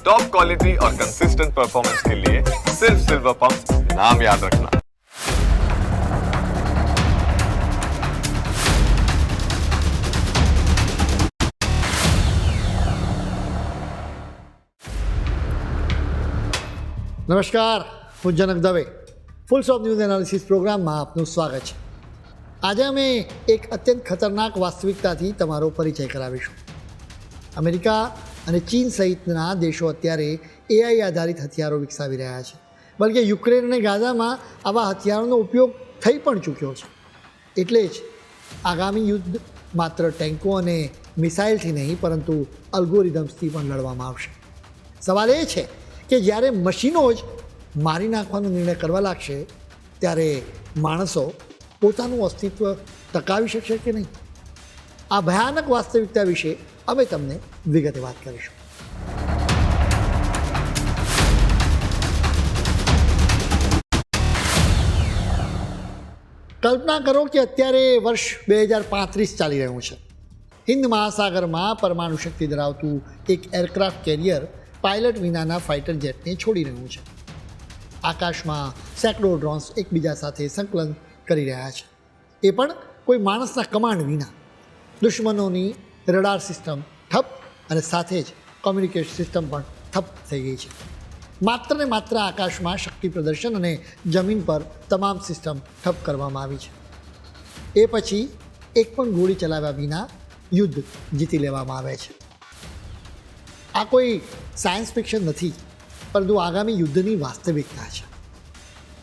Top quality और consistent performance के लिए सिर्फ सिल्वर पंप नाम याद रखना નમસ્કાર હું Janak Dave full of news analysis પ્રોગ્રામમાં આપનું સ્વાગત છે આજે અમે એક અત્યંત ખતરનાક વાસ્તવિકતાથી તમારો પરિચય કરાવીશું અમેરિકા અને ચીન સહિતના દેશો અત્યારે એઆઈ આધારિત હથિયારો વિકસાવી રહ્યા છે. બલકે યુક્રેન અને ગાઝામાં આવા હથિયારોનો ઉપયોગ થઈ પણ ચૂક્યો છે. એટલે જ આગામી યુદ્ધ માત્ર ટેન્કો અને મિસાઇલથી નહીં, પરંતુ અલ્ગોરિધમ્સથી પણ લડવામાં આવશે. સવાલ એ છે કે જ્યારે મશીનો જ મારી નાખવાનો નિર્ણય કરવા લાગશે, ત્યારે માણસો પોતાનું અસ્તિત્વ ટકાવી શકશે કે નહીં? આ ભયાનક વાસ્તવિકતા વિશે અમે તમને વિગતે વાત કરીશું. કલ્પના કરો કે અત્યારે વર્ષ બે હજાર પાંત્રીસ ચાલી રહ્યું છે. હિન્દ મહાસાગરમાં પરમાણુ શક્તિ ધરાવતું એક એરક્રાફ્ટ કેરિયર પાયલટ વિનાના ફાઇટર જેટને છોડી રહ્યું છે. આકાશમાં સેંકડો ડ્રોન્સ એકબીજા સાથે સંકલન કરી રહ્યા છે. એ પણ કોઈ માણસના કમાન્ડ વિના. દુશ્મનોની રડાર સિસ્ટમ ઠપ અને સાથે જ કોમ્યુનિકેશન સિસ્ટમ પણ ઠપ થઈ ગઈ છે. માત્ર ને માત્ર આકાશમાં શક્તિ પ્રદર્શન અને જમીન પર તમામ સિસ્ટમ ઠપ કરવામાં આવી છે. એ પછી એક પણ ગોળી ચલાવ્યા વિના યુદ્ધ જીતી લેવામાં આવે છે. આ કોઈ સાયન્સ ફિક્શન નથી, પરંતુ આગામી યુદ્ધની વાસ્તવિકતા છે.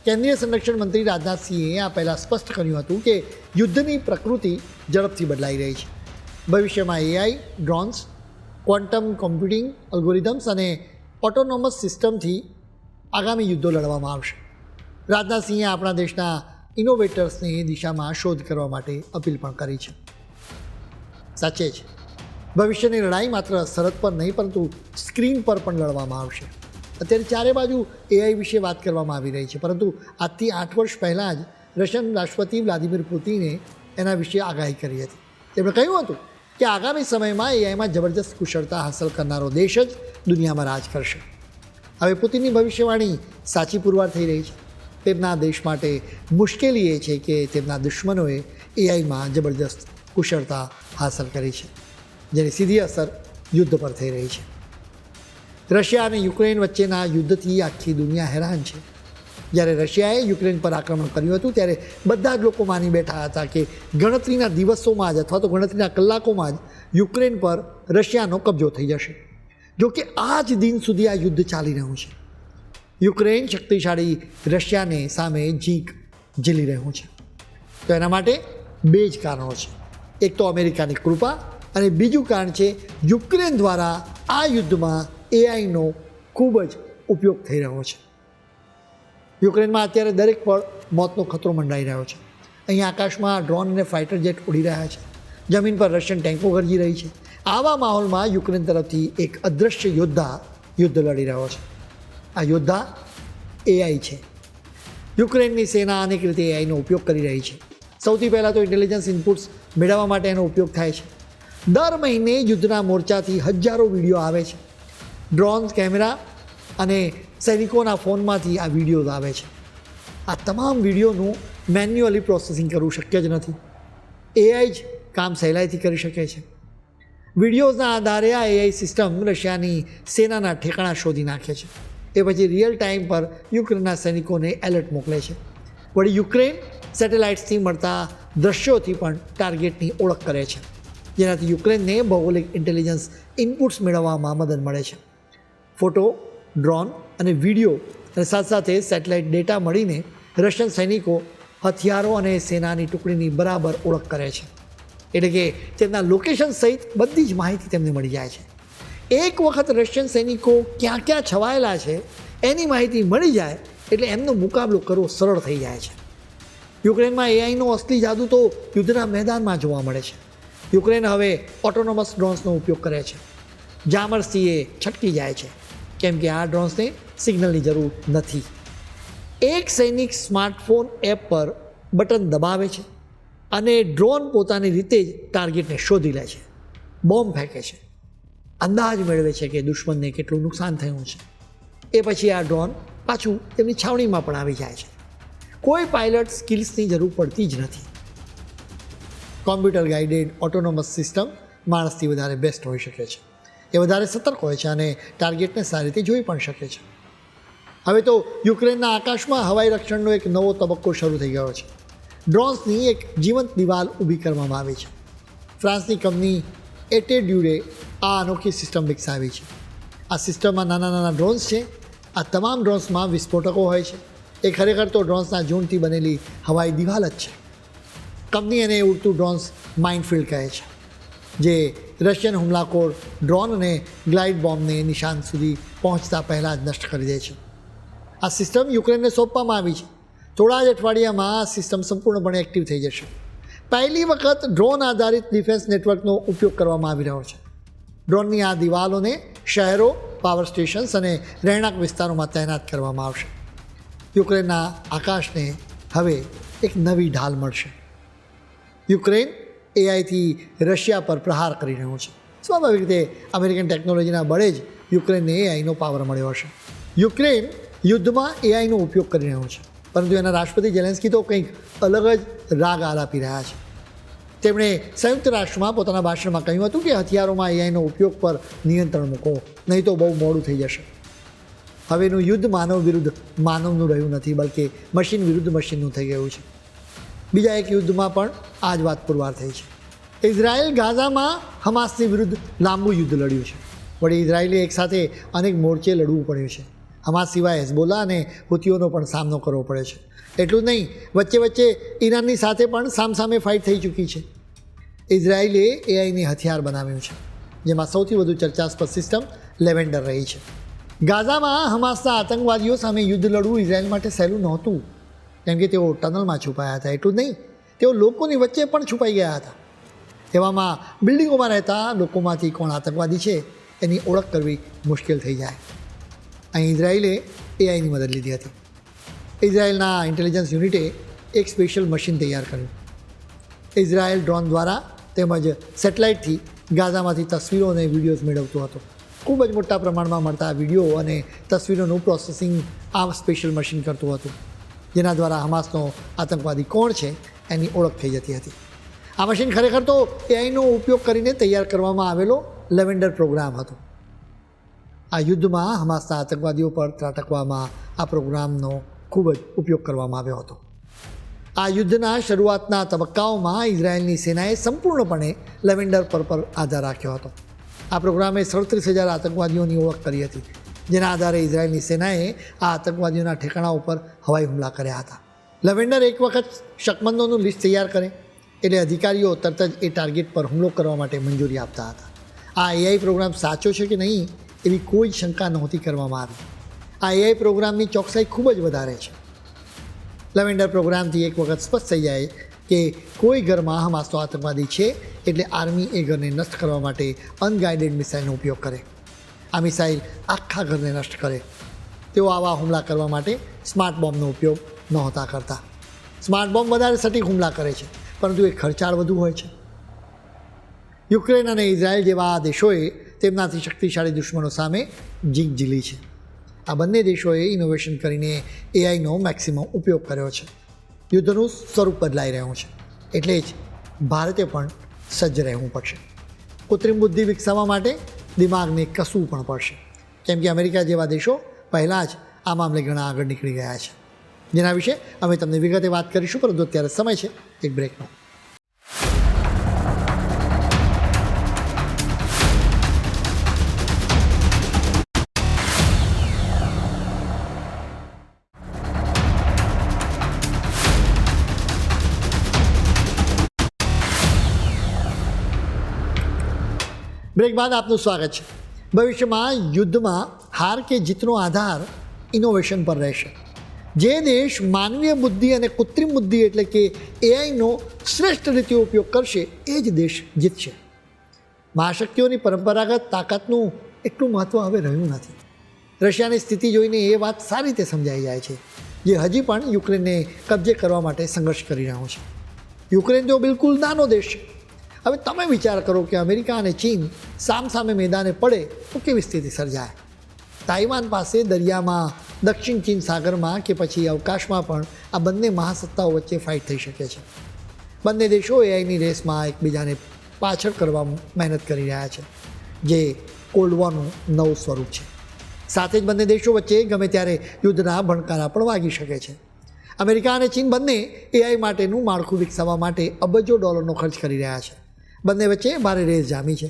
કેન્દ્રીય સંરક્ષણ મંત્રી રાજનાથસિંહે આ પહેલાં સ્પષ્ટ કર્યું હતું કે યુદ્ધની પ્રકૃતિ ઝડપથી બદલાઈ રહી છે. ભવિષ્યમાં AI, drones, quantum computing algorithms અને ઓટોનોમસ સિસ્ટમથી આગામી યુદ્ધો લડવામાં આવશે. રાજનાથસિંહે આપણા દેશના ઇનોવેટર્સને એ દિશામાં શોધ કરવા માટે અપીલ પણ કરી છે. સાચે જ. ભવિષ્યની લડાઈ માત્ર સરહદ પર નહીં, પરંતુ સ્ક્રીન પર પણ લડવામાં આવશે. અત્યારે ચારે બાજુ એઆઈ વિશે વાત કરવામાં આવી રહી છે. પરંતુ આજથી આઠ વર્ષ પહેલાં જ રશિયન રાષ્ટ્રપતિ વ્લાદિમીર પુતિને એના વિશે આગાહી કરી હતી. તેમણે કહ્યું હતું કે આગામી સમયમાં એઆઈમાં જબરજસ્ત કુશળતા હાંસલ કરનારો દેશ જ દુનિયામાં રાજ કરશે. હવે પુતિનની ભવિષ્યવાણી સાચી પુરવાર થઈ રહી છે. તેમના દેશ માટે મુશ્કેલી એ છે કે તેમના દુશ્મનોએ એઆઈમાં જબરજસ્ત કુશળતા હાંસલ કરી છે, જેની સીધી અસર યુદ્ધ પર થઈ રહી છે. રશિયા અને યુક્રેન વચ્ચેના યુદ્ધથી આખી દુનિયા હેરાન છે. જ્યારે રશિયાએ યુક્રેન પર આક્રમણ કર્યું હતું, ત્યારે બધા જ લોકો માની બેઠા હતા કે ગણતરીના દિવસોમાં જ અથવા તો ગણતરીના કલાકોમાં જ યુક્રેન પર રશિયાનો કબજો થઈ જશે. જો કે આ જ દિન સુધી આ યુદ્ધ ચાલી રહ્યું છે. યુક્રેન શક્તિશાળી રશિયાને સામે જીંક ઝીલી રહ્યું છે. તો એના માટે બે જ કારણો છે. એક તો અમેરિકાની કૃપા અને બીજું કારણ છે યુક્રેન દ્વારા આ યુદ્ધમાં એઆઈનો ખૂબ જ ઉપયોગ થઈ રહ્યો છે. યુક્રેનમાં અત્યારે દરેક પળ મોતનો ખતરો મંડાઈ રહ્યો છે. અહીં આકાશમાં ડ્રોન અને ફાઇટર જેટ ઉડી રહ્યા છે. જમીન પર રશિયન ટેન્કો ગરજી રહી છે. આવા માહોલમાં યુક્રેન તરફથી એક અદૃશ્ય યોદ્ધા યુદ્ધ લડી રહ્યો છે. આ યોદ્ધા એઆઈ છે. યુક્રેનની સેના અનેક રીતે એઆઈનો ઉપયોગ કરી રહી છે. સૌથી પહેલાં તો ઇન્ટેલિજન્સ ઇનપુટ્સ મેળવવા માટે એનો ઉપયોગ થાય છે. દર મહિને યુદ્ધના મોરચાથી હજારો વીડિયો આવે છે. ડ્રોન કેમેરા અને સૈનિકોના ફોનમાંથી આ વિડીયોઝ આવે છે. આ તમામ વિડીયોનું મેન્યુઅલી પ્રોસેસિંગ કરવું શક્ય જ નથી. એઆઈ જ કામ સહેલાઈથી કરી શકે છે. વિડીયોઝના આધારે આ એઆઈ સિસ્ટમ રશિયાની સેનાના ઠેકાણા શોધી નાખે છે. એ પછી રિયલ ટાઈમ પર યુક્રેનના સૈનિકોને એલર્ટ મોકલે છે. વળી યુક્રેન સેટેલાઇટ્સથી મળતા દ્રશ્યોથી પણ ટાર્ગેટની ઓળખ કરે છે. જેનાથી યુક્રેનને ભૌગોલિક ઇન્ટેલિજન્સ ઇનપુટ્સ મેળવવામાં મદદ મળે છે. ફોટો, ડ્રોન અને વીડિયો અને સાથે સાથે સેટેલાઇટ ડેટા મળીને રશિયન સૈનિકો, હથિયારો અને સેનાની ટુકડીની બરાબર ઓળખ કરે છે. એટલે કે તેમના લોકેશન સહિત બધી જ માહિતી તેમને મળી જાય છે. એક વખત રશિયન સૈનિકો ક્યાં ક્યાં છવાયેલા છે, એની માહિતી મળી જાય એટલે એમનો મુકાબલો કરવો સરળ થઈ જાય છે. યુક્રેનમાં એઆઈનો અસલી જાદુ તો યુદ્ધના મેદાનમાં જોવા મળે છે. યુક્રેન હવે ઓટોનોમસ ડ્રોન્સનો ઉપયોગ કરે છે. જામર્સથી એ છટકી જાય છે. કેમ કે આ ડ્રોન્સને સિગ્નલની જરૂર નથી. એક સૈનિક સ્માર્ટફોન એપ પર બટન દબાવે છે અને ડ્રોન પોતાની રીતે જ ટાર્ગેટને શોધી લે છે. બોમ્બ ફેંકે છે. અંદાજ મેળવે છે કે દુશ્મનને કેટલું નુકસાન થયું છે. એ પછી આ ડ્રોન પાછું તેમની છાવણીમાં પણ આવી જાય છે. કોઈ પાયલટ સ્કિલ્સની જરૂર પડતી જ નથી. કોમ્પ્યુટર ગાઈડેડ ઓટોનોમસ સિસ્ટમ માણસથી વધારે બેસ્ટ હોઈ શકે છે. એ વધારે સતર્ક હોય છે અને ટાર્ગેટને સારી રીતે જોઈ પણ શકે છે. હવે તો યુક્રેનના આકાશમાં હવાઈ રક્ષણનો એક નવો તબક્કો શરૂ થઈ ગયો છે. ડ્રોન્સની એક જીવંત દિવાલ ઊભી કરવામાં આવી છે. ફ્રાન્સની કંપની એટેડ્યુડે આ અનોખી સિસ્ટમ વિકસાવી છે. આ સિસ્ટમમાં નાના નાના ડ્રોન્સ છે. આ તમામ ડ્રોન્સમાં વિસ્ફોટકો હોય છે. એ ખરેખર તો ડ્રોન્સના ઝૂંડથી બનેલી હવાઈ દિવાલ જ છે. કંપની એને ઉડતું ડ્રોન્સ માઇન્ડફિલ્ડ કહે છે. જે રશિયન હુમલાખોર ડ્રોન અને ગ્લાઇડ બોમ્બને નિશાન સુધી પહોંચતા પહેલાં જ નષ્ટ કરી દે છે. આ સિસ્ટમ યુક્રેનને સોંપવામાં આવી છે. થોડા જ અઠવાડિયામાં આ સિસ્ટમ સંપૂર્ણપણે એક્ટિવ થઈ જશે. પહેલી વખત ડ્રોન આધારિત ડિફેન્સ નેટવર્કનો ઉપયોગ કરવામાં આવી રહ્યો છે. ડ્રોનની આ દિવાલોને શહેરો, પાવર સ્ટેશન્સ અને રહેણાંક વિસ્તારોમાં તૈનાત કરવામાં આવશે. યુક્રેનના આકાશને હવે એક નવી ઢાલ મળશે. યુક્રેન એઆઈથી રશિયા પર પ્રહાર કરી રહ્યો છે. સ્વાભાવિક રીતે અમેરિકન ટેકનોલોજીના બળે જ યુક્રેનને એઆઈનો પાવર મળ્યો હશે. યુક્રેન યુદ્ધમાં એઆઈનો ઉપયોગ કરી રહ્યો છે. પરંતુ એના રાષ્ટ્રપતિ જેલેન્સ્કી તો કંઈક અલગ જ રાગ આલાપી રહ્યા છે. તેમણે સંયુક્ત રાષ્ટ્રમાં પોતાના ભાષણમાં કહ્યું હતું કે હથિયારોમાં એઆઈનો ઉપયોગ પર નિયંત્રણ મૂકો, નહીં તો બહુ મોડું થઈ જશે. હવેનું યુદ્ધ માનવ વિરુદ્ધ માનવનું રહ્યું નથી, બલકે મશીન વિરુદ્ધ મશીનનું થઈ ગયું છે. બીજા એક યુદ્ધમાં પણ આ જ વાત પુરવાર થઈ છે. ઇઝરાયલ ગાઝામાં હમાસની વિરુદ્ધ લાંબુ યુદ્ધ લડ્યું છે. વળી ઇઝરાયલે એકસાથે અનેક મોરચે લડવું પડ્યું છે. હમાસ સિવાય હેઝબોલા અને હુતીઓનો પણ સામનો કરવો પડે છે. એટલું નહીં, વચ્ચે વચ્ચે ઈરાનની સાથે પણ સામસામે ફાઇટ થઈ ચૂકી છે. ઇઝરાયલે એઆઈની હથિયાર બનાવ્યું છે, જેમાં સૌથી વધુ ચર્ચાસ્પદ સિસ્ટમ લેવેન્ડર રહી છે. ગાઝામાં હમાસના આતંકવાદીઓ સામે યુદ્ધ લડવું ઇઝરાયલ માટે સહેલું નહોતું. કેમ કે તેઓ ટનલમાં છુપાયા હતા, એટલું નહીં, તેઓ લોકોની વચ્ચે પણ છુપાઈ ગયા હતા. તેવામાં બિલ્ડિંગોમાં રહેતા લોકોમાંથી કોણ આતંકવાદી છે, એની ઓળખ કરવી મુશ્કેલ થઈ જાય. અહીં ઇઝરાયલે એઆઈની મદદ લીધી હતી. ઇઝરાયલના ઇન્ટેલિજન્સ યુનિટે એક સ્પેશિયલ મશીન તૈયાર કર્યું. ઇઝરાયલ ડ્રોન દ્વારા તેમજ સેટેલાઇટથી ગાઝામાંથી તસવીરો અને વિડીયોઝ મેળવતો હતો. ખૂબ જ મોટા પ્રમાણમાં મળતા વીડિયો અને તસવીરોનું પ્રોસેસિંગ આ સ્પેશિયલ મશીન કરતું હતું. જેના દ્વારા હમાસનો આતંકવાદી કોણ છે એની ઓળખ થઈ જતી હતી. આ મશીન ખરેખર તો એઆઈનો ઉપયોગ કરીને તૈયાર કરવામાં આવેલો લેવેન્ડર પ્રોગ્રામ હતો. આ યુદ્ધમાં હમાસના આતંકવાદીઓ પર ત્રાટકવામાં આ પ્રોગ્રામનો ખૂબ જ ઉપયોગ કરવામાં આવ્યો હતો. આ યુદ્ધના શરૂઆતના તબક્કાઓમાં ઇઝરાયેલની સેનાએ સંપૂર્ણપણે લેવેન્ડર પર પર આધાર રાખ્યો હતો. આ પ્રોગ્રામે સડત્રીસ હજાર આતંકવાદીઓની ઓળખ કરી હતી. જેના આધારે ઇઝરાયેલની સેનાએ આ આતંકવાદીઓના ઠેકાણા ઉપર હવાઈ હુમલા કર્યા હતા. લવેન્ડર એક વખત શકમંદોનું લિસ્ટ તૈયાર કરે એટલે અધિકારીઓ તરત જ એ ટાર્ગેટ પર હુમલો કરવા માટે મંજૂરી આપતા હતા. આ એઆઈ પ્રોગ્રામ સાચો છે કે નહીં એવી કોઈ શંકા નહોતી કરવામાં આવી. આ એઆઈ પ્રોગ્રામની ચોકસાઈ ખૂબ જ વધારે છે. લવેન્ડર પ્રોગ્રામથી એક વખત સ્પષ્ટ થઈ જાય કે કોઈ ઘરમાં હમાસો આતંકવાદી છે એટલે આર્મી એ ઘરને નષ્ટ કરવા માટે અનગાઇડેડ મિસાઇલનો ઉપયોગ કરે. આ મિસાઇલ આખા ઘરને નષ્ટ કરે તેઓ આવા હુમલા કરવા માટે સ્માર્ટ બોમ્બનો ઉપયોગ નહોતા કરતા. સ્માર્ટ બોમ્બ વધારે સટીક હુમલા કરે છે, પરંતુ એ ખર્ચાળ વધુ હોય છે. યુક્રેન અને ઇઝરાયલ જેવા દેશોએ તેમનાથી શક્તિશાળી દુશ્મનો સામે જીત ઝીલી છે. આ બંને દેશોએ ઇનોવેશન કરીને એઆઈનો મેક્સિમમ ઉપયોગ કર્યો છે. યુદ્ધનું સ્વરૂપ બદલાઈ રહ્યું છે, એટલે જ ભારતે પણ સજ્જ રહેવું પડશે. કૃત્રિમ બુદ્ધિ વિકસાવવા માટે દિમાગને કસવું પણ પડશે. કેમ કે અમેરિકા જેવા દેશો પહેલાં જ આ મામલે ઘણા આગળ નીકળી ગયા છે. જેના વિશે અમે તમને વિગતે વાત કરીશું, પરંતુ અત્યારે સમય છે, એક બ્રેકનો બ્રેક બાદ આપનું સ્વાગત છે. ભવિષ્યમાં યુદ્ધમાં હાર કે જીતનો આધાર ઇનોવેશન પર રહેશે. જે દેશ માનવીય બુદ્ધિ અને કૃત્રિમ બુદ્ધિ એટલે કે એઆઈનો શ્રેષ્ઠ રીતે ઉપયોગ કરશે, એ જ દેશ જીતશે. મહાશક્તિઓની પરંપરાગત તાકાતનું એટલું મહત્ત્વ હવે રહ્યું નથી. રશિયાની સ્થિતિ જોઈને એ વાત સારી રીતે સમજાઈ જાય છે, જે હજી પણ યુક્રેનને કબજે કરવા માટે સંઘર્ષ કરી રહ્યો છે. યુક્રેન તો બિલકુલ નાનો દેશ છે હવે તમે વિચાર કરો કે અમેરિકા અને ચીન સામસામે મેદાને પડે તો કેવી સ્થિતિ સર્જાય? તાઇવાન પાસે દરિયામાં, દક્ષિણ ચીન સાગરમાં કે પછી અવકાશમાં પણ આ બંને મહાસત્તાઓ વચ્ચે ફાઇટ થઈ શકે છે. બંને દેશો એઆઈની રેસમાં એકબીજાને પાછળ કરવા મહેનત કરી રહ્યા છે, જે કોલ્ડ વોરનું નવું સ્વરૂપ છે. સાથે જ બંને દેશો વચ્ચે ગમે ત્યારે યુદ્ધના ભણકારા પણ વાગી શકે છે. અમેરિકા અને ચીન બંને એઆઈ માટેનું માળખું વિકસાવવા માટે અબજો ડોલરનો ખર્ચ કરી રહ્યા છે. બંને વચ્ચે ભારે રેસ જામી છે.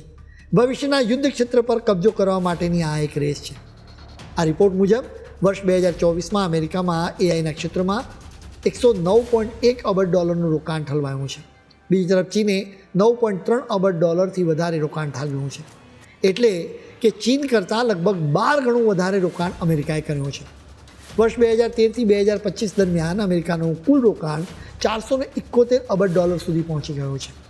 ભવિષ્યના યુદ્ધ ક્ષેત્ર પર કબજો કરવા માટેની આ એક રેસ છે. આ રિપોર્ટ મુજબ, વર્ષ બે હજાર ચોવીસમાં અમેરિકામાં એઆઈના ક્ષેત્રમાં એકસો નવ પોઈન્ટ એક અબજ ડોલરનું રોકાણ ઠલવાયું છે. બીજી તરફ ચીને નવ પોઈન્ટ ત્રણ અબજ ડોલરથી વધારે રોકાણ ઠાલવ્યું છે. એટલે કે ચીન કરતાં લગભગ બાર ગણું વધારે રોકાણ અમેરિકાએ કર્યું છે. વર્ષ બે હજાર તેરથી બે હજાર પચીસ દરમિયાન અમેરિકાનું કુલ રોકાણ ચારસો ને એકોતેર અબજ ડોલર સુધી પહોંચી ગયું છે.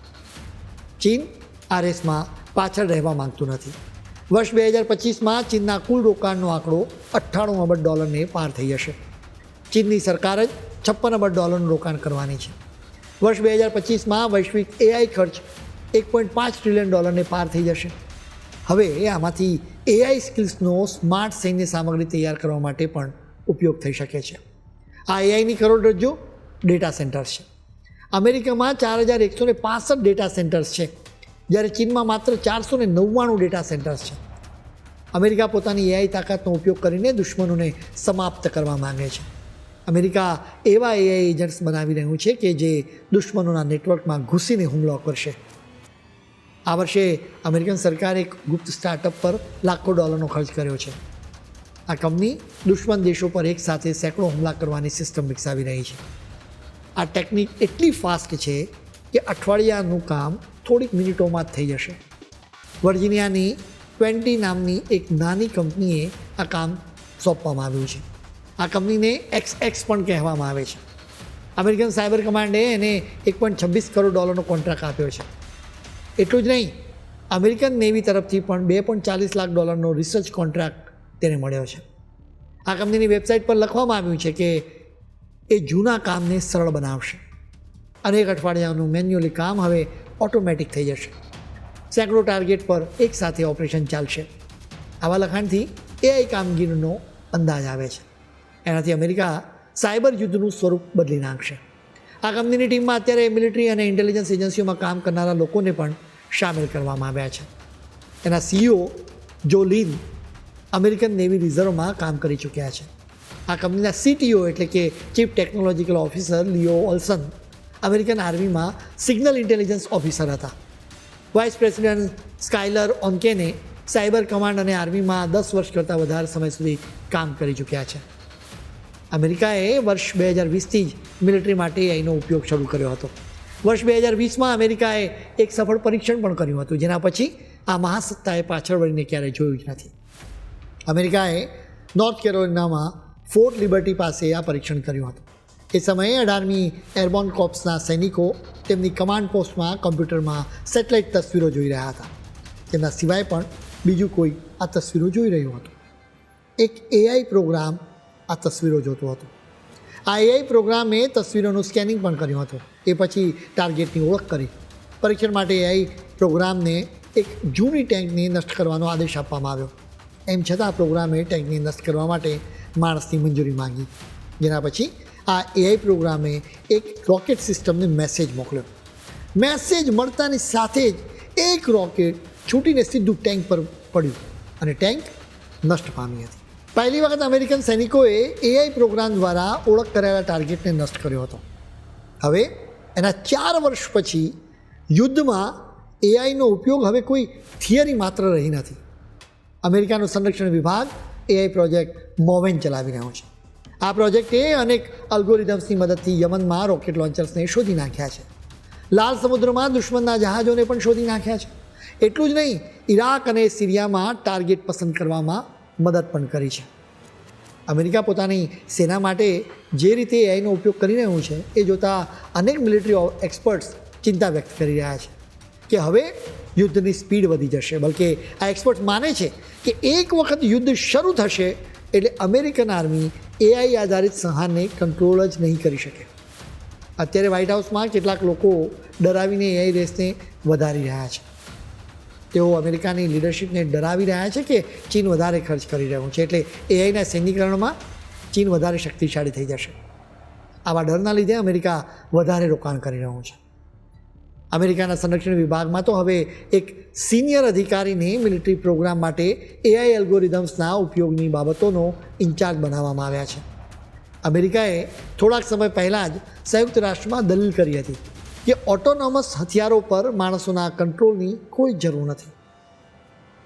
ચીન આ રેસમાં પાછળ રહેવા માંગતું નથી. વર્ષ બે હજાર પચીસમાં ચીનના કુલ રોકાણનો આંકડો અઠ્ઠાણું અબજ ડોલરને પાર થઈ જશે. ચીનની સરકાર જ છપ્પન અબજ ડોલરનું રોકાણ કરવાની છે. વર્ષ બે હજાર પચીસમાં વૈશ્વિક એઆઈ ખર્ચ એક પોઈન્ટ પાંચ ટ્રિલિયન ડોલરને પાર થઈ જશે. હવે આમાંથી એઆઈ સ્કિલ્સનો સ્માર્ટ સૈન્ય સામગ્રી તૈયાર કરવા માટે પણ ઉપયોગ થઈ શકે છે. આ એઆઈની કરોડરજ્જુ ડેટા સેન્ટર્સ છે. અમેરિકામાં ચાર હજાર એકસો ને પાસઠ ડેટા સેન્ટર્સ છે. જ્યારે ચીનમાં માત્ર ચારસો ને નવ્વાણું ડેટા સેન્ટર્સ છે. અમેરિકા પોતાની એઆઈ તાકાતનો ઉપયોગ કરીને દુશ્મનોને સમાપ્ત કરવા માંગે છે. અમેરિકા એવા એઆઈ એજન્ટ્સ બનાવી રહ્યું છે કે જે દુશ્મનોના નેટવર્કમાં ઘૂસીને હુમલો કરશે. આ વર્ષે અમેરિકન સરકારે એક ગુપ્ત સ્ટાર્ટઅપ પર લાખો ડોલરનો ખર્ચ કર્યો છે. આ કંપની દુશ્મન દેશો પર એકસાથે સેંકડો હુમલા કરવાની સિસ્ટમ વિકસાવી રહી છે. આ ટેકનિક એટલી ફાસ્ટ છે કે અઠવાડિયાનું કામ થોડીક મિનિટોમાં જ થઈ જશે. વર્જિનિયાની ટ્વેન્ટી નામની એક નાની કંપનીએ આ કામ સોંપવામાં આવ્યું છે. આ કંપનીને એક્સ એક્સ પણ કહેવામાં આવે છે. અમેરિકન સાયબર કમાન્ડે એને એક પોઈન્ટ છવ્વીસ કરોડ ડોલરનો કોન્ટ્રાક્ટ આપ્યો છે. એટલું જ નહીં અમેરિકન નેવી તરફથી પણ બે પોઈન્ટ ચાલીસ લાખ ડોલરનો રિસર્ચ કોન્ટ્રાક્ટ તેને મળ્યો છે. આ કંપનીની વેબસાઇટ પર લખવામાં આવ્યું છે કે એ જૂના કામને સરળ બનાવશે. અનેક અઠવાડિયાનું મેન્યુઅલી કામ હવે ઓટોમેટિક થઈ જશે. સેંકડો ટાર્ગેટ પર એકસાથે ઓપરેશન ચાલશે. આવા લખાણથી એઆઈ કામગીરીનો અંદાજ આવે છે. એનાથી અમેરિકા સાયબર યુદ્ધનું સ્વરૂપ બદલી નાખશે. આ કંપનીની ટીમમાં અત્યારે મિલિટરી અને ઇન્ટેલિજન્સ એજન્સીઓમાં કામ કરનારા લોકોને પણ સામેલ કરવામાં આવ્યા છે. એના સીઈઓ જો લીન અમેરિકન નેવી રિઝર્વમાં કામ કરી ચૂક્યા છે. આ કંપનીના સીટીઓ એટલે કે chief technological officer Leo Olson American આર્મીમાં signal intelligence officer હતા. વાઇસ પ્રેસિડેન્ટ સ્કાયલર ઓન્કેને સાયબર કમાન્ડ અને આર્મીમાં દસ વર્ષ કરતાં વધારે સમય સુધી કામ કરી ચૂક્યા છે. અમેરિકાએ વર્ષ બે હજાર વીસથી જ મિલિટરી માટે એનો ઉપયોગ શરૂ કર્યો હતો. વર્ષ બે હજાર વીસમાં અમેરિકાએ એક સફળ પરીક્ષણ પણ કર્યું હતું, જેના પછી આ મહાસત્તાએ પાછળ વળીને ક્યારેય જોયું જ નથી. અમેરિકાએ નોર્થ કેરોલિનામાં ફોર્ટ લિબર્ટી પાસે આ પરીક્ષણ કર્યું હતું. એ સમયે અઢારમી એરબોર્ન કોપ્સના સૈનિકો તેમની કમાન્ડ પોસ્ટમાં કમ્પ્યુટરમાં સેટેલાઇટ તસવીરો જોઈ રહ્યા હતા. તેમના સિવાય પણ બીજું કોઈ આ તસવીરો જોઈ રહ્યું હતું. એક એઆઈ પ્રોગ્રામ આ તસવીરો જોતો હતો. આ એઆઈ પ્રોગ્રામે તસવીરોનું સ્કેનિંગ પણ કર્યું હતું. એ પછી ટાર્ગેટની ઓળખ કરી. પરીક્ષણ માટે એઆઈ પ્રોગ્રામને એક જૂની ટેન્કને નષ્ટ કરવાનો આદેશ આપવામાં આવ્યો. એમ છતાં પ્રોગ્રામે ટેન્કને નષ્ટ કરવા માટે માણસની મંજૂરી માંગી. જેના પછી આ એઆઈ પ્રોગ્રામે એક રોકેટ સિસ્ટમને મેસેજ મોકલ્યો. મેસેજ મળતાની સાથે જ એક રોકેટ છૂટીને સીધું ટેન્ક પર પડ્યું અને ટેન્ક નષ્ટ પામી હતી. પહેલી વખત અમેરિકન સૈનિકોએ એઆઈ પ્રોગ્રામ દ્વારા ઓળખ કરાયેલા ટાર્ગેટને નષ્ટ કર્યો હતો. હવે એના ચાર વર્ષ પછી યુદ્ધમાં એઆઈનો ઉપયોગ હવે કોઈ થિયરી માત્ર રહી નથી. અમેરિકાનું સંરક્ષણ વિભાગ એઆઈ પ્રોજેક્ટ મોવેન ચલાવી રહ્યો છે. આ પ્રોજેક્ટે અનેક અલ્ગોરિધમ્સની મદદથી યમનમાં રોકેટ લોન્ચર્સને શોધી નાખ્યા છે. લાલ સમુદ્રમાં દુશ્મનના જહાજોને પણ શોધી નાખ્યા છે. એટલું જ નહીં ઈરાક અને સિરિયામાં ટાર્ગેટ પસંદ કરવામાં મદદ પણ કરી છે. અમેરિકા પોતાની સેના માટે જે રીતે એઆઈનો ઉપયોગ કરી રહ્યું છે, એ જોતાં અનેક મિલિટરી એક્સપર્ટ્સ ચિંતા વ્યક્ત કરી રહ્યા છે કે હવે યુદ્ધની સ્પીડ વધી જશે. બલકે આ એક્સપર્ટ માને છે કે એક વખત યુદ્ધ શરૂ થશે એટલે અમેરિકન આર્મી એઆઈ આધારિત સંહારને કંટ્રોલ જ નહીં કરી શકે. અત્યારે વ્હાઇટ હાઉસમાં કેટલાક લોકો ડરાવીને એઆઈ રેસને વધારી રહ્યા છે. તેઓ અમેરિકાની લીડરશિપને ડરાવી રહ્યા છે કે ચીન વધારે ખર્ચ કરી રહ્યું છે એટલે એઆઈના સૈન્યકરણમાં ચીન વધારે શક્તિશાળી થઈ જશે. આવા ડરના લીધે અમેરિકા વધારે રોકાણ કરી રહ્યું છે. અમેરિકાના સંરક્ષણ વિભાગમાં. તો હવે એક સિનિયર અધિકારીને મિલિટરી પ્રોગ્રામ માટે એઆઈ એલ્ગોરિધમ્સના ઉપયોગની બાબતોનો ઇન્ચાર્જ બનાવવામાં આવ્યા છે. અમેરિકાએ થોડાક સમય પહેલાં જ સંયુક્ત રાષ્ટ્રમાં દલીલ કરી હતી કે ઓટોનોમસ હથિયારો પર માણસોના કંટ્રોલની કોઈ જરૂર નથી.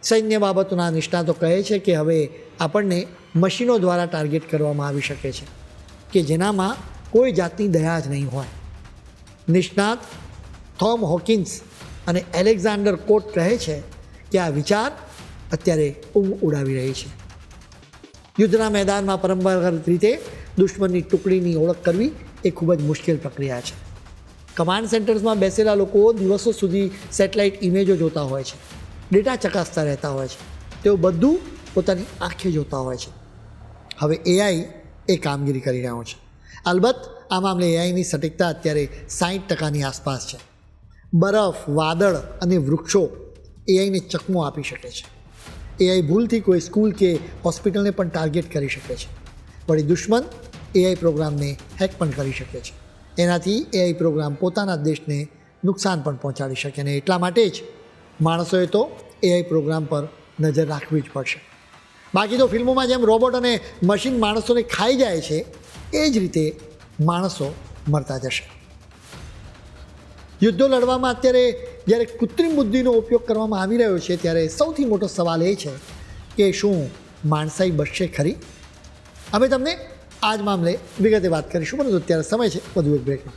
સૈન્ય બાબતોના નિષ્ણાતો કહે છે કે હવે આપણને મશીનો દ્વારા ટાર્ગેટ કરવામાં આવી શકે છે, કે જેનામાં કોઈ જાતની દયા જ નહીં હોય. નિષ્ણાત થોમ હોકિન્સ અને એલેક્ઝાન્ડર કોટ કહે છે કે આ વિચાર અત્યારે ઊંઘ ઉડાવી રહી છે. યુદ્ધના મેદાનમાં પરંપરાગત રીતે દુશ્મનની ટુકડીની ઓળખ કરવી એ ખૂબ જ મુશ્કેલ પ્રક્રિયા છે. કમાન્ડ સેન્ટર્સમાં બેસેલા લોકો દિવસો સુધી સેટેલાઇટ ઇમેજો જોતા હોય છે. ડેટા ચકાસતા રહેતા હોય છે. તેઓ બધું પોતાની આંખે જોતા હોય છે. હવે એઆઈ એ કામગીરી કરી રહ્યો છે. અલબત્ત, આ મામલે એઆઈની સટીકતા અત્યારે સાઠ ટકાની આસપાસ છે. બરફ, વાદળ અને વૃક્ષો એઆઈને ચકમો આપી શકે છે. એઆઈ ભૂલથી કોઈ સ્કૂલ કે હોસ્પિટલને પણ ટાર્ગેટ કરી શકે છે. વળી દુશ્મન એઆઈ પ્રોગ્રામને હેક પણ કરી શકે છે. એનાથી એઆઈ પ્રોગ્રામ પોતાના દેશને નુકસાન પણ પહોંચાડી શકે અને એટલા માટે જ માણસોએ તો એઆઈ પ્રોગ્રામ પર નજર રાખવી જ પડશે. બાકી તો ફિલ્મોમાં જેમ રોબોટ અને મશીન માણસોને ખાઈ જાય છે, એ જ રીતે માણસો મરતા જશે. યુદ્ધો લડવામાં અત્યારે જ્યારે કૃત્રિમ બુદ્ધિનો ઉપયોગ કરવામાં આવી રહ્યો છે, ત્યારે સૌથી મોટો સવાલ એ છે કે શું માણસાઈ બચશે ખરી? અમે તમને આ જ મામલે વિગતે વાત કરીશું, પરંતુ અત્યારે સમય છે, વધુ એક બ્રેકનો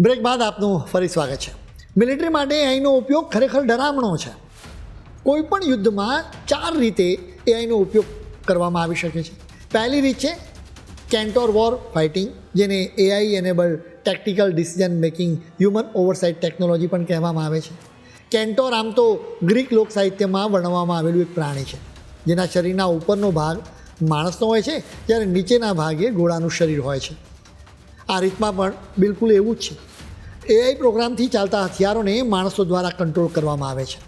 બ્રેક બાદ આપનું ફરી સ્વાગત છે. મિલિટરી માટે એઆઈનો ઉપયોગ ખરેખર ડરામણો છે. કોઈ પણ યુદ્ધમાં ચાર રીતે એઆઈનો ઉપયોગ કરવામાં આવી શકે છે. પહેલી રીત છે કેન્ટોર વોર ફાઇટિંગ જેને AI enable tactical decision making human oversight technology પણ કહેવામાં આવે છે. કેન્ટોર આમ તો ગ્રીક લોક સાહિત્યમાં વર્ણવવામાં આવેલું એક પ્રાણી છે, જેના શરીરના ઉપરનો ભાગ માણસનો હોય છે, જ્યારે નીચેના ભાગે ઘોડાનું શરીર હોય છે. આ રીતમાં પણ બિલકુલ એવું જ છે. એઆઈ પ્રોગ્રામથી ચાલતા હથિયારોને માણસો દ્વારા કંટ્રોલ કરવામાં આવે છે.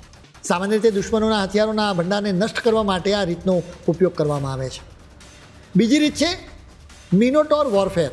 સામાન્ય રીતે દુશ્મનોના હથિયારોના ભંડારને નષ્ટ કરવા માટે આ રીતનો ઉપયોગ કરવામાં આવે છે. બીજી રીત છે મિનોટોર વોરફેર.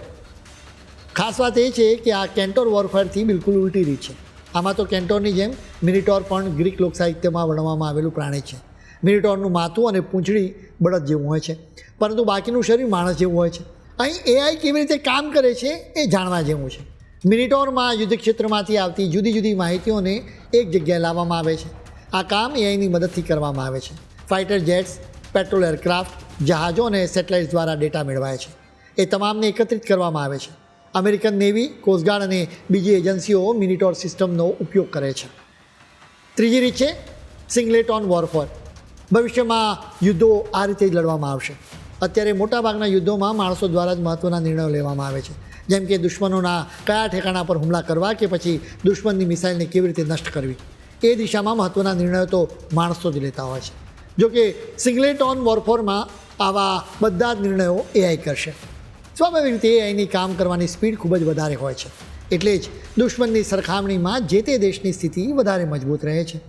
ખાસ વાત એ છે કે આ કેન્ટોર વોરફેરથી બિલકુલ ઉલટી રીત છે. આમાં તો કેન્ટોરની જેમ મિનિટોર પણ ગ્રીક લોકસાહિત્યમાં વર્ણવવામાં આવેલું પ્રાણી છે. મિનિટોરનું માથું અને પૂંછડી બળદ જેવું હોય છે, પરંતુ બાકીનું શરીર માણસ જેવું હોય છે. અહીં એઆઈ કેવી રીતે કામ કરે છે એ જાણવા જેવું છે. મિનિટોરમાં યુદ્ધ ક્ષેત્રમાંથી આવતી જુદી જુદી માહિતીઓને એક જગ્યાએ લાવવામાં આવે છે. આ કામ એઆઈની મદદથી કરવામાં આવે છે. ફાઇટર જેટ્સ, પેટ્રોલ એરક્રાફ્ટ, જહાજો અને સેટેલાઇટ દ્વારા ડેટા મેળવાય છે. એ તમામને એકત્રિત કરવામાં આવે છે. અમેરિકન નેવી કોસ્ટગાર્ડ અને બીજી એજન્સીઓ મિનિટોર સિસ્ટમનો ઉપયોગ કરે છે. ત્રીજી રીત છે, સિંગલેટ ઓન વોરફોર. ભવિષ્યમાં યુદ્ધો આ રીતે જ લડવામાં આવશે. અત્યારે મોટાભાગના યુદ્ધોમાં માણસો દ્વારા જ મહત્ત્વના નિર્ણયો લેવામાં આવે છે. જેમ કે દુશ્મનોના કયા ઠેકાણા પર હુમલા કરવા કે પછી દુશ્મનની મિસાઇલને કેવી રીતે નષ્ટ કરવી, એ દિશામાં મહત્ત્વના નિર્ણયો તો માણસો જ લેતા હોય છે. જોકે સિંગલેટ ઓન વોરફોરમાં આવા બધા જ નિર્ણયો એઆઈ કરશે. સ્વાભાવિક રીતે એઆઈની કામ કરવાની સ્પીડ ખૂબ જ વધારે હોય છે. એટલે જ દુશ્મનની સરખામણીમાં જે તે દેશની સ્થિતિ વધારે મજબૂત રહે છે.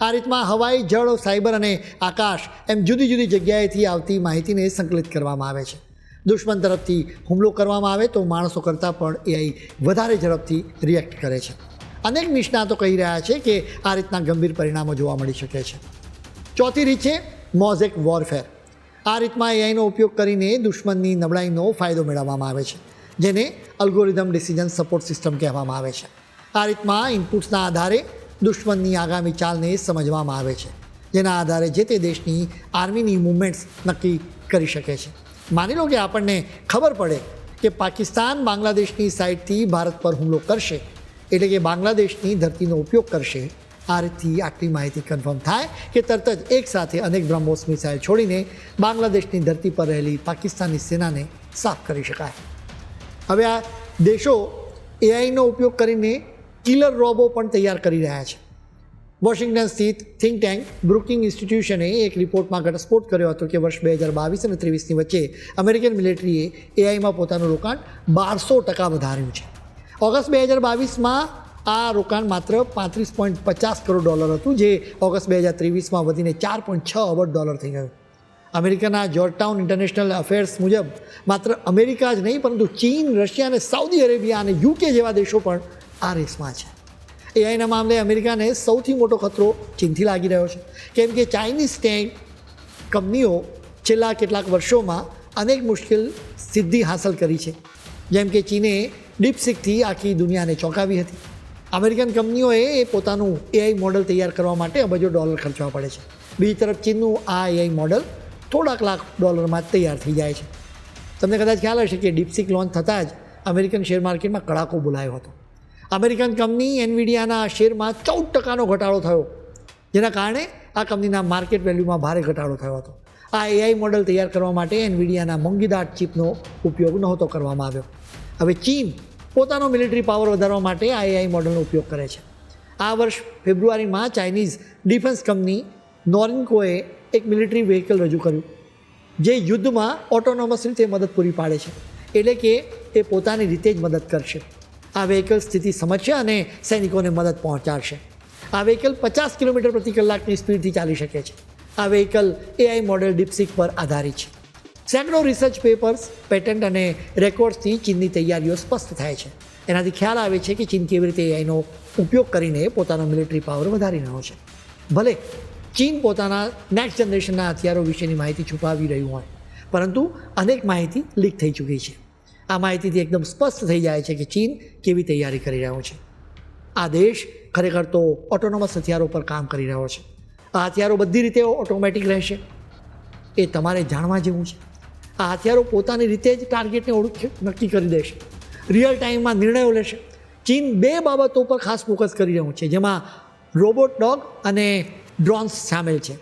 આ રીતમાં હવાઈ, જળ, સાયબર અને આકાશ એમ જુદી જુદી જગ્યાએથી આવતી માહિતીને સંકલિત કરવામાં આવે છે. દુશ્મન તરફથી હુમલો કરવામાં આવે તો માણસો કરતાં પણ એઆઈ વધારે ઝડપથી રિએક્ટ કરે છે. અનેક નિષ્ણાતો કહી રહ્યા છે કે આ રીતના ગંભીર પરિણામો જોવા મળી શકે છે. ચોથી રીત છે મોઝેક વોરફેર આ રીતમાં એઆઈનો ઉપયોગ કરીને દુશ્મનની નબળાઈનો ફાયદો મેળવવામાં આવે છે, જેને અલ્ગોરિધમ ડિસિઝન સપોર્ટ સિસ્ટમ કહેવામાં આવે છે. આ રીતમાં ઇનપુટ્સના આધારે દુશ્મનની આગામી ચાલને સમજવામાં આવે છે, જેના આધારે જે તે દેશની આર્મીની મુવમેન્ટ્સ નક્કી કરી શકે છે. માની લો કે આપણને ખબર પડે કે પાકિસ્તાન બાંગ્લાદેશની સાઇડથી ભારત પર હુમલો કરશે, એટલે કે બાંગ્લાદેશની ધરતીનો ઉપયોગ કરશે. આ રીતથી આટલી માહિતી કન્ફર્મ થાય કે તરત જ એક સાથે અનેક બ્રહ્મોસ મિસાઇલ છોડીને બાંગ્લાદેશની ધરતી પર રહેલી પાકિસ્તાની સેનાને સાફ કરી શકાય. હવે આ દેશો એઆઈનો ઉપયોગ કરીને કિલર રોબો પણ તૈયાર કરી રહ્યા છે. વોશિંગ્ટન સ્થિત થિંક ટેન્ક બ્રુકિંગ ઇન્સ્ટિટ્યુશને એક રિપોર્ટમાં ઘટસ્ફોટ કર્યો હતો કે વર્ષ બે હજાર બાવીસ અને ત્રેવીસની વચ્ચે અમેરિકન મિલિટરીએ એઆઈમાં પોતાનું રોકાણ બારસો ટકા વધાર્યું છે. ઓગસ્ટ બે હજાર બાવીસમાં આ રોકાણ માત્ર પાંત્રીસ પોઈન્ટ પચાસ કરોડ ડોલર હતું, જે ઓગસ્ટ બે હજાર ત્રેવીસમાં વધીને ચાર પોઈન્ટ છ અબજ ડોલર થઈ ગયું. અમેરિકાના જોર્જટાઉન ઇન્ટરનેશનલ અફેર્સ મુજબ માત્ર અમેરિકા જ નહીં, પરંતુ ચીન, રશિયા અને સાઉદી અરેબિયા અને યુકે જેવા દેશો પણ આ રેસમાં છે. એઆઈના મામલે અમેરિકાને સૌથી મોટો ખતરો ચીનથી લાગી રહ્યો છે. કેમ કે ચાઇનીઝ ટેક કંપનીઓ છેલ્લા કેટલાક વર્ષોમાં અનેક મુશ્કેલ સિદ્ધિ હાંસલ કરી છે. જેમ કે ચીને ડીપસિકથી આખી દુનિયાને ચોંકાવી હતી. અમેરિકન કંપનીઓએ એ પોતાનું એઆઈ મોડલ તૈયાર કરવા માટે અબજો ડોલર ખર્ચવા પડે છે. બીજી તરફ ચીનનું આ એઆઈ મોડલ થોડાક લાખ ડોલરમાં તૈયાર થઈ જાય છે. તમને કદાચ ખ્યાલ હશે કે ડીપસિક લોન્ચ થતાં જ અમેરિકન શેર માર્કેટમાં કડાકો બોલાયો હતો. અમેરિકન કંપની એનવીડિયાના શેરમાં ચૌદ ટકાનો ઘટાડો થયો. જેના કારણે આ કંપનીના માર્કેટ વેલ્યુમાં ભારે ઘટાડો થયો હતો. આ એઆઈ મોડલ તૈયાર કરવા માટે એનવીડિયાના મોંઘીદાટ ચીપનો ઉપયોગ નહોતો કરવામાં આવ્યો. હવે ચીન પોતાનો મિલિટરી પાવર વધારવા માટે આ એઆઈ મોડલનો ઉપયોગ કરે છે. આ વર્ષ ફેબ્રુઆરીમાં ચાઇનીઝ ડિફેન્સ કંપની નોરિન્કોએ એક મિલિટરી વ્હીકલ રજૂ કર્યું, જે યુદ્ધમાં ઓટોનોમસ રીતે મદદ પૂરી પાડે છે. એટલે કે એ પોતાની રીતે જ મદદ કરશે. આ વ્હીકલ સ્થિતિ સમજશે અને સૈનિકોને મદદ પહોંચાડશે. આ વ્હીકલ પચાસ કિલોમીટર પ્રતિ કલાકની સ્પીડથી ચાલી શકે છે. આ વ્હીકલ એઆઈ મોડેલ ડિપ્સિક પર આધારિત છે. સેંકડો રિસર્ચ પેપર્સ પેટન્ટ અને રેકોર્ડ્સથી ચીનની તૈયારીઓ સ્પષ્ટ થાય છે. એનાથી ખ્યાલ આવે છે કે ચીન કેવી રીતે એઆઈનો ઉપયોગ કરીને પોતાનો મિલિટરી પાવર વધારી રહ્યો છે. ભલે ચીન પોતાના નેક્સ્ટ જનરેશનના હથિયારો વિશેની માહિતી છુપાવી રહ્યું હોય, પરંતુ અનેક માહિતી લીક થઈ ચૂકી છે. આ માહિતીથી એકદમ સ્પષ્ટ થઈ જાય છે કે ચીન કેવી તૈયારી કરી રહ્યો છે. આ દેશ ખરેખર તો ઓટોનોમસ હથિયારો પર કામ કરી રહ્યો છે. આ હથિયારો બધી રીતે ઓટોમેટિક રહેશે. એ તમારે જાણવા જેવું છે. આ હથિયારો પોતાની રીતે જ ટાર્ગેટને ઓળખ નક્કી કરી દેશે. રિયલ ટાઈમમાં નિર્ણયો લેશે. ચીન બે બાબતો પર ખાસ ફોકસ કરી રહ્યું છે. જેમાં રોબોટ ડોગ અને ડ્રોન્સ સામેલ છે.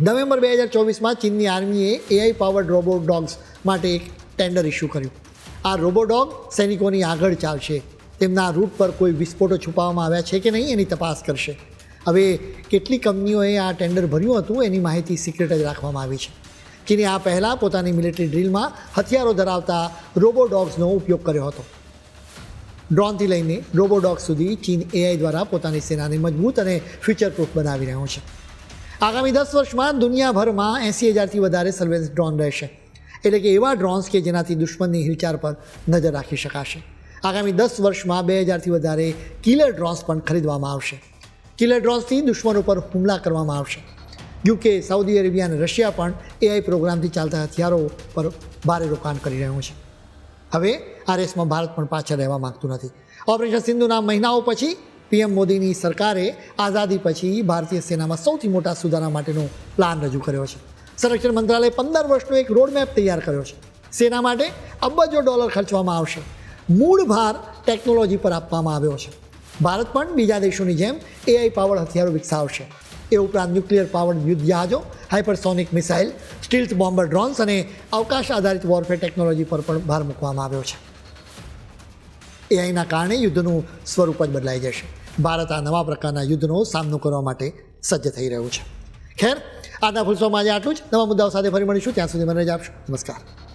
નવેમ્બર બે હજાર ચોવીસમાં ચીનની આર્મીએ એઆઈ પાવર્ડ રોબોટ ડોગ્સ માટે એક ટેન્ડર ઇસ્યુ કર્યું. આ રોબો ડોગ સૈનિકોની આગળ ચાલશે. તેમના રૂટ પર કોઈ વિસ્ફોટો છુપાવવામાં આવ્યા છે કે નહીં એની તપાસ કરશે. હવે કેટલી કંપનીઓએ આ ટેન્ડર ભર્યું હતું એની માહિતી સિક્રેટ જ રાખવામાં આવી છે. ચીને આ પહેલાં પોતાની મિલિટરી ડ્રીલમાં હથિયારો ધરાવતા રોબોડોગ્સનો ઉપયોગ કર્યો હતો. ડ્રોનથી લઈને રોબોડોગ્સ સુધી ચીન એઆઈ દ્વારા પોતાની સેનાને મજબૂત અને ફ્યુચર પ્રૂફ બનાવી રહ્યો છે. આગામી દસ વર્ષમાં દુનિયાભરમાં એંસી હજારથી વધારે સર્વેલન્સ ડ્રોન રહેશે. એટલે કે એવા ડ્રોન્સ કે જેનાથી દુશ્મનની હિલચાર પર નજર રાખી શકાશે. આગામી દસ વર્ષમાં બે હજારથી વધારે કિલર ડ્રોન્સ પણ ખરીદવામાં આવશે. કિલર ડ્રોન્સથી દુશ્મનો પર હુમલા કરવામાં આવશે. યુકે, સાઉદી અરેબિયા અને રશિયા પણ એઆઈ પ્રોગ્રામથી ચાલતા હથિયારો પર ભારે રોકાણ કરી રહ્યું છે. હવે આ રેસમાં ભારત પણ પાછળ રહેવા માગતું નથી. ઓપરેશન સિંધુના મહિનાઓ પછી પીએમ મોદીની સરકારે આઝાદી પછી ભારતીય સેનામાં સૌથી મોટા સુધારા માટેનો પ્લાન રજૂ કર્યો છે. સંરક્ષણ મંત્રાલયે પંદર વર્ષનો એક રોડમેપ તૈયાર કર્યો છે. સેના માટે અબજો ડોલર ખર્ચવામાં આવશે. મૂળ ભાર ટેકનોલોજી પર આપવામાં આવ્યો છે. ભારત પણ બીજા દેશોની જેમ એઆઈ પાવર હથિયારો વિકસાવશે. એ ઉપરાંત ન્યુક્લિયર પાવર યુદ્ધ જહાજો hypersonic missile stealth bomber drones અને અવકાશ આધારિત વોરફેર ટેકનોલોજી પર પણ ભાર મૂકવામાં આવ્યો છે. એઆઈના કારણે યુદ્ધનું સ્વરૂપ જ બદલાઈ જશે. ભારત આ નવા પ્રકારના યુદ્ધનો સામનો કરવા માટે સજ્જ થઈ રહ્યું છે. ખેર આજના ફૂલસોમાં આજે આટલું જ. નવા મુદ્દાઓ સાથે ફરી મળીશું. ત્યાં સુધી મને રજા આપશો. નમસ્કાર.